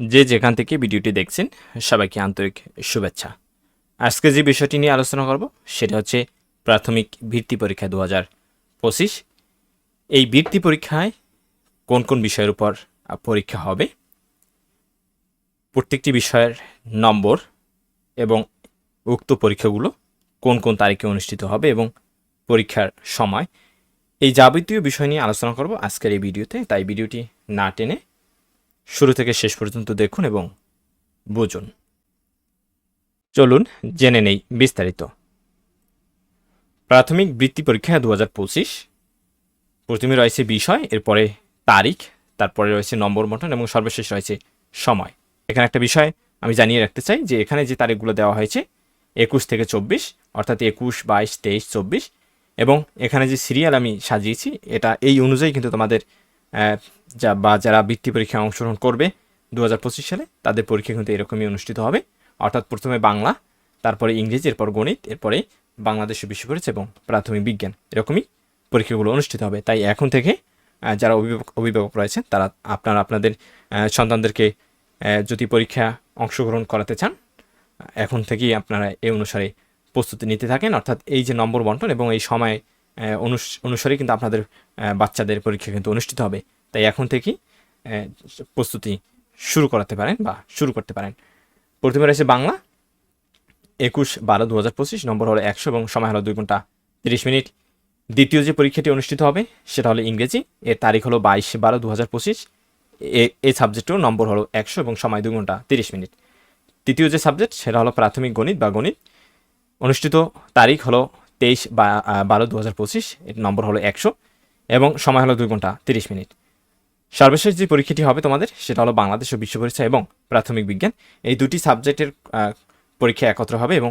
যে যেখান থেকে ভিডিওটি দেখছেন, সবাইকে আন্তরিক শুভেচ্ছা। আজকে যে বিষয়টি নিয়ে আলোচনা করব, সেটা হচ্ছে প্রাথমিক বৃত্তি পরীক্ষা দু পঁচিশ। এই বৃত্তি পরীক্ষায় কোন কোন বিষয়ের উপর পরীক্ষা হবে, প্রত্যেকটি বিষয়ের নম্বর এবং উক্ত পরীক্ষাগুলো কোন কোন তারিখে অনুষ্ঠিত হবে এবং পরীক্ষার সময়। এই যাবতীয় বিষয় নিয়ে আলোচনা করব আজকের এই ভিডিওতে, তাই ভিডিওটি না টেনে শুরু থেকে শেষ পর্যন্ত দেখুন এবং বুঝুন। চলুন জেনে নেই বিস্তারিত। প্রাথমিক বৃত্তি পরীক্ষা দু হাজার পঁচিশ। প্রথমে রয়েছে বিষয়, এরপরে তারিখ, তারপরে রয়েছে নম্বর বন্টন এবং সর্বশেষ রয়েছে সময়। এখানে একটা বিষয় আমি জানিয়ে রাখতে চাই যে এখানে যে তারিখগুলো দেওয়া হয়েছে, একুশ থেকে চব্বিশ, অর্থাৎ একুশ, বাইশ, তেইশ, চব্বিশ, এবং এখানে যে সিরিয়াল আমি সাজিয়েছি, এটা এই অনুযায়ী কিন্তু তোমাদের যা বা যারা বৃত্তি পরীক্ষায় অংশগ্রহণ করবে দু হাজার পঁচিশ সালে, তাদের পরীক্ষা কিন্তু এরকমই অনুষ্ঠিত হবে। অর্থাৎ প্রথমে বাংলা, তারপরে ইংরেজি, এরপর গণিত, এরপরে বাংলাদেশ বিশ্ব পরিচয় এবং প্রাথমিক বিজ্ঞান। এরকমই পরীক্ষাগুলো অনুষ্ঠিত হবে। তাই এখন থেকে যারা অভিভাবক অভিভাবক রয়েছেন, তারা আপনারা আপনাদের সন্তানদেরকে যদি পরীক্ষা অংশগ্রহণ করাতে চান এখন থেকেই আপনারা এই অনুসারে প্রস্তুতি নিতে থাকেন। অর্থাৎ এই যে নম্বর বন্টন এবং এই সময় অনুসারে কিন্তু আপনাদের বাচ্চাদের পরীক্ষা কিন্তু অনুষ্ঠিত হবে। তাই এখন থেকেই প্রস্তুতি শুরু করাতে পারেন বা শুরু করতে পারেন। প্রথমে রয়েছে বাংলা। একুশ বারো দু হাজার পঁচিশ, নম্বর হলো একশো এবং সময় হলো দুই ঘণ্টা তিরিশ মিনিট। দ্বিতীয় যে পরীক্ষাটি অনুষ্ঠিত হবে, সেটা হলো ইংরেজি। এর তারিখ হলো বাইশ বারো দু হাজার পঁচিশ এই সাবজেক্টেও নম্বর হলো একশো এবং সময় দুই ঘণ্টা তিরিশ মিনিট। তৃতীয় যে সাবজেক্ট, সেটা হলো প্রাথমিক গণিত বা গণিত। অনুষ্ঠিত তারিখ হলো তেইশ বা বারো দু হাজার পঁচিশ, এর নম্বর হলো একশো, এবং সময় হলো দুই ঘণ্টা তিরিশ মিনিট। সর্বশেষ যে পরীক্ষাটি হবে তোমাদের, সেটা হলো বাংলাদেশ ও বিশ্ব পরীক্ষা এবং প্রাথমিক বিজ্ঞান। এই দুটি সাবজেক্টের পরীক্ষা একত্র হবে এবং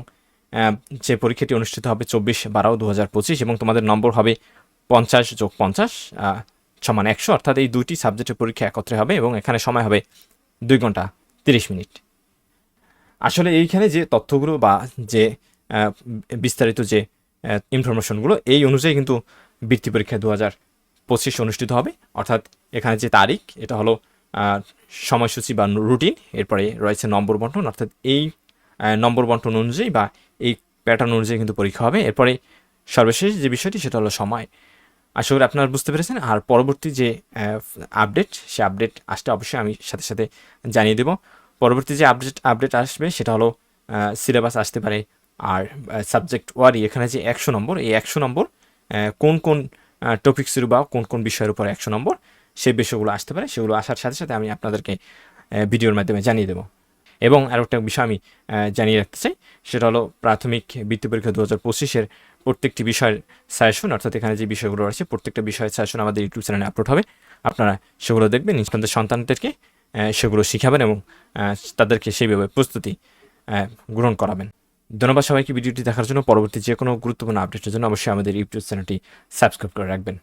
যে পরীক্ষাটি অনুষ্ঠিত হবে চব্বিশ বারো দু হাজার পঁচিশ, এবং তোমাদের নম্বর হবে পঞ্চাশ যোগ পঞ্চাশ সমান একশো, অর্থাৎ এই দুটি সাবজেক্টের পরীক্ষা একত্রে হবে এবং এখানে সময় হবে দুই ঘণ্টা তিরিশ মিনিট। আসলে এইখানে যে তথ্যগুলো বা যে বিস্তারিত যে ইনফরমেশনগুলো এই অনুযায়ী কিন্তু বৃত্তি পরীক্ষা দু হাজার পঁচিশ অনুষ্ঠিত হবে। অর্থাৎ এখানে যে তারিখ, এটা হলো সময়সূচি বা রুটিন এরপরে রয়েছে নম্বর বন্টন। অর্থাৎ এই নম্বর বন্টন অনুযায়ী বা এই প্যাটার্ন অনুযায়ী কিন্তু পরীক্ষা হবে। এরপরে সর্বশেষ যে বিষয়টি, সেটা হলো সময়। আশা করি আপনারা বুঝতে পেরেছেন। আর পরবর্তী যে আপডেট সে আপডেট আসতে অবশ্যই আমি সাথে সাথে জানিয়ে দেব। পরবর্তী যে আপডেট আপডেট আসবে, সেটা হলো সিলেবাস আসতে পারে আর সাবজেক্ট ওয়ারি এখানে যে একশো নম্বর, এই একশো নম্বর কোন কোন টপিক্সের বা কোন কোন বিষয়ের উপর একশো নম্বর, সেই বিষয়গুলো আসতে পারে। সেগুলো আসার সাথে সাথে আমি আপনাদেরকে ভিডিওর মাধ্যমে জানিয়ে দেবো। এবং আরও একটা বিষয় আমি জানিয়ে রাখতে চাই, সেটা হলো প্রাথমিক বৃত্তি পরীক্ষা দু হাজার পঁচিশের প্রত্যেকটি বিষয়ের সাজেশন অর্থাৎ এখানে যে বিষয়গুলো রয়েছে, প্রত্যেকটা বিষয়ের সাজেশন আমাদের ইউটিউব চ্যানেলে আপলোড হবে। আপনারা সেগুলো দেখবেন আপনাদের সন্তানদেরকে সেগুলো শিখাবেন এবং তাদেরকে সেইভাবে প্রস্তুতি গ্রহণ করাবেন। ধন্যবাদ সবাইকে ভিডিওটি দেখার জন্য। পরবর্তী যে কোনো গুরুত্বপূর্ণ আপডেটের জন্য অবশ্যই আমাদের ইউটিউব চ্যানেলটি সাবস্ক্রাইব করে রাখবেন।